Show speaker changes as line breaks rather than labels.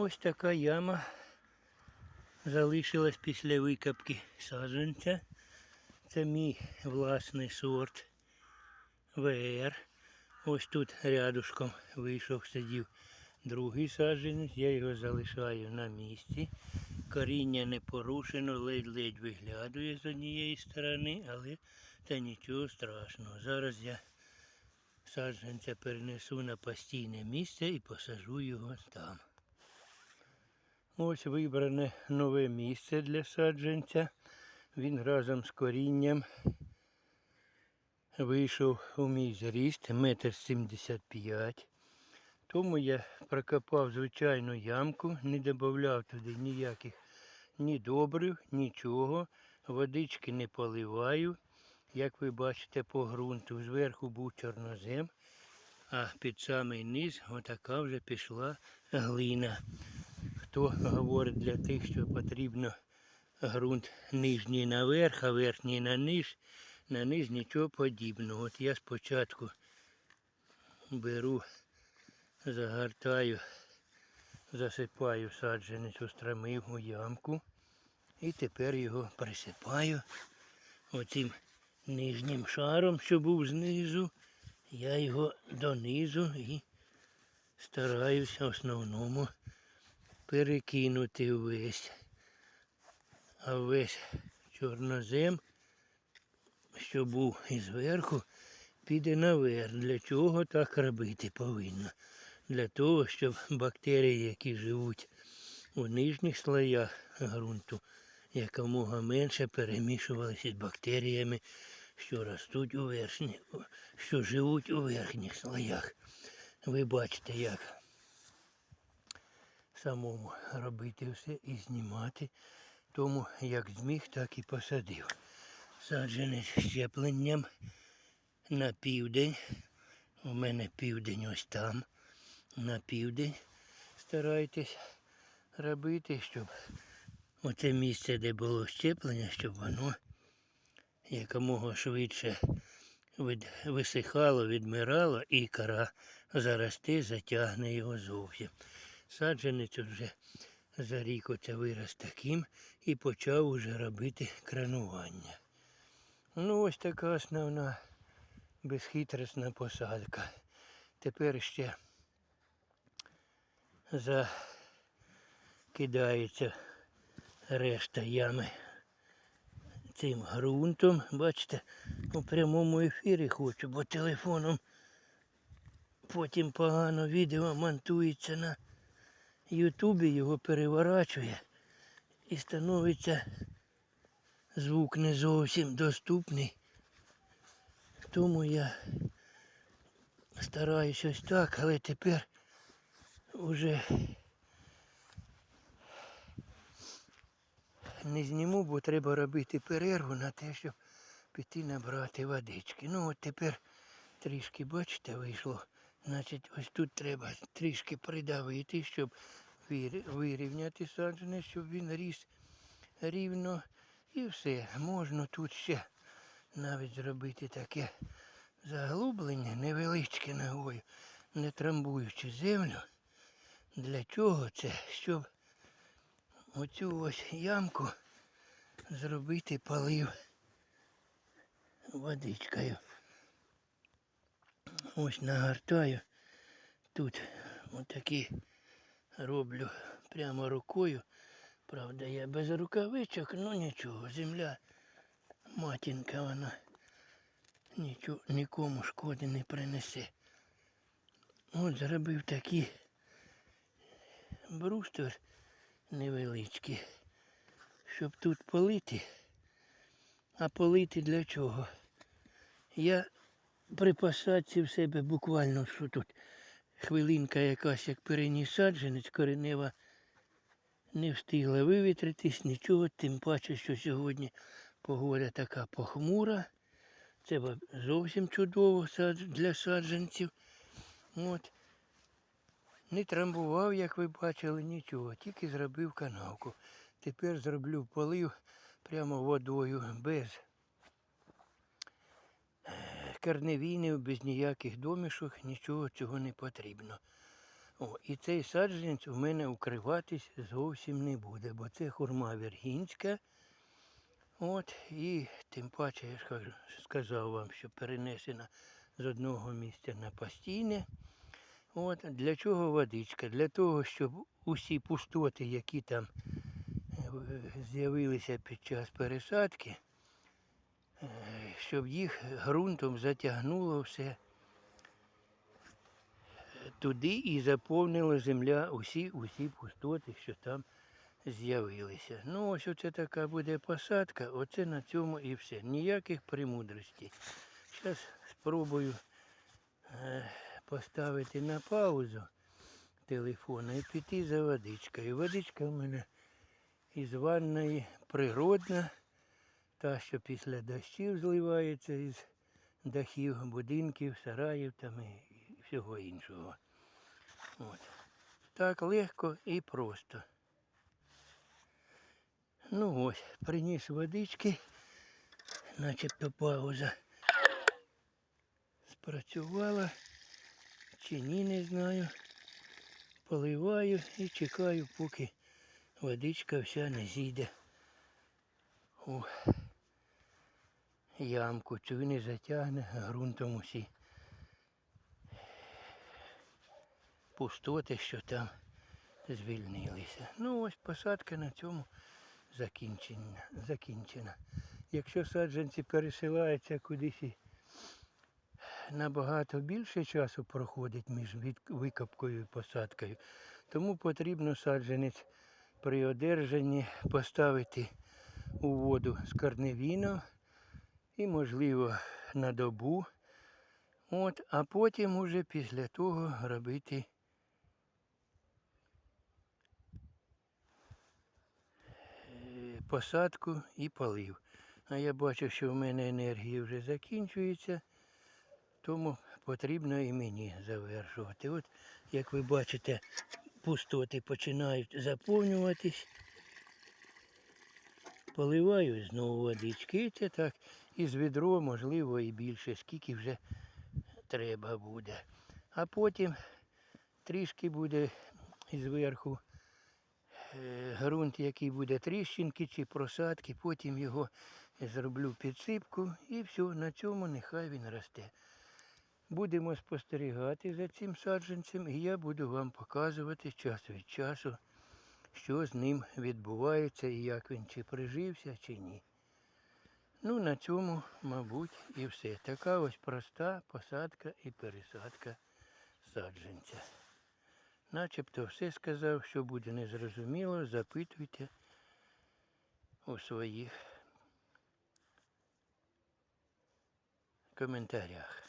Ось така яма залишилась після викопки саджанця. Це мій власний сорт ВР. Ось тут рядушком вийшов, сидів другий саджанець. Я його залишаю на місці. Коріння не порушено, ледь-ледь виглядує з однієї сторони, але це нічого страшного. Зараз я саджанця перенесу на постійне місце і посажу його там. Ось вибране нове місце для саджанця. Він разом з корінням вийшов у мій зріст метр сімдесят. Тому я прокопав звичайну ямку, не додавав туди ніяких ні добрив, нічого. Водички не поливаю. Як ви бачите по ґрунту, зверху був чорнозем, а під самий низ отака вже пішла глина. Хто говорить для тих, що потрібно ґрунт нижній наверх, а верхній на низ, на низ нічого подібного. От я спочатку беру, загортаю, засипаю саджанець, устромив у ямку. І тепер його присипаю оцим нижнім шаром, що був знизу. Я його донизу і стараюся основному перекинути весь. А весь чорнозем, що був зверху, піде наверх. Для чого так робити повинно? Для того, щоб бактерії, які живуть у нижніх слоях ґрунту, якомога менше перемішувалися з бактеріями, що ростуть у верхніх, що живуть у верхніх слоях. Ви бачите, як самому робити все і знімати. Тому як зміг, так і посадив. Саджанець щепленням на південь. У мене південь ось там. На південь старайтесь робити, щоб оце місце, де було щеплення, щоб воно якомога швидше від, висихало, відмирало і кора заросте, затягне його зовсім. Саджанець вже за рік оце вирос таким і почав уже робити кранування. Ну ось така основна безхитросна посадка. Тепер ще закидається решта ями цим ґрунтом. Бачите, у прямому ефірі хочу, бо телефоном потім погано відео монтується на Ютубі, його переворачує і становиться звук не зовсім доступний. Тому я стараюсь ось так, але тепер уже не зніму, бо треба робити перерву на те, щоб піти набрати водички. Ну от тепер трішки, бачите, вийшло. Значить, ось тут треба трішки придавити, щоб вирівняти саджанець, щоб він ріс рівно. І все. Можна тут ще навіть зробити таке заглублення невеличке ногою, не трамбуючи землю. Для чого це? Щоб оцю ось ямку зробити полив водичкою. Ось нагортаю. Тут отакі роблю прямо рукою. Правда, я без рукавичок, ну нічого, земля матінка вона нічого, нікому шкоди не принесе. От зробив такий бруствер невеличкий, щоб тут полити. А полити для чого? Я при в себе буквально що тут хвилинка якась, як переніс саджанець коренева, не встигла вивітритись, нічого, тим паче, що сьогодні погода така похмура. Це зовсім чудово для саджанців. От. Не трамбував, як ви бачили, нічого, тільки зробив канавку. Тепер зроблю полив прямо водою, без карневінів, без ніяких домішок, нічого цього не потрібно. О, і цей саджанець у мене укриватись зовсім не буде, бо це хурма віргінська. От, і тим паче я ж кажу, сказав вам, що перенесена з одного місця на постійне. От, для чого водичка? Для того, щоб усі пустоти, які там е, з'явилися під час пересадки, щоб їх ґрунтом затягнуло все туди і заповнила земля усі, усі пустоти, що там з'явилися. Ну, ось оце така буде посадка, оце на цьому і все. Ніяких премудростей. Зараз спробую е, поставити на паузу телефон і піти за водичкою. Водичка в мене із ванної природна, та, що після дощів зливається із дахів, будинків, сараїв там і всього іншого. От. Так легко і просто. Ну ось, приніс водички, начебто пауза спрацювала, чи ні, не знаю. Поливаю і чекаю, поки водичка вся не зійде у ямку, цю не затягне ґрунтом усі пустоти, що там звільнилися. Ну ось посадка на цьому закінчена. закінчена. Якщо саджанці пересилаються кудись і набагато більше часу проходить між викопкою і посадкою, тому потрібно саджанець при одержанні поставити у воду з корневіном і, можливо, на добу. От, а потім уже після того робити посадку і полив. А я бачу, що в мене енергія вже закінчується, тому потрібно і мені завершувати. От, як ви бачите, пустоти починають заповнюватись. Поливаю знову водички. Це так із відро, можливо, і більше, скільки вже треба буде. А потім трішки буде зверху е, ґрунт, який буде тріщинки чи просадки, потім його зроблю підсипку і все, на цьому нехай він росте. Будемо спостерігати за цим саджанцем і я буду вам показувати час від часу, що з ним відбувається і як він чи прижився, чи ні. Ну, на цьому, мабуть, і все. Така ось проста посадка і пересадка саджанця. Начебто все сказав, що буде незрозуміло, запитуйте у своїх коментарях.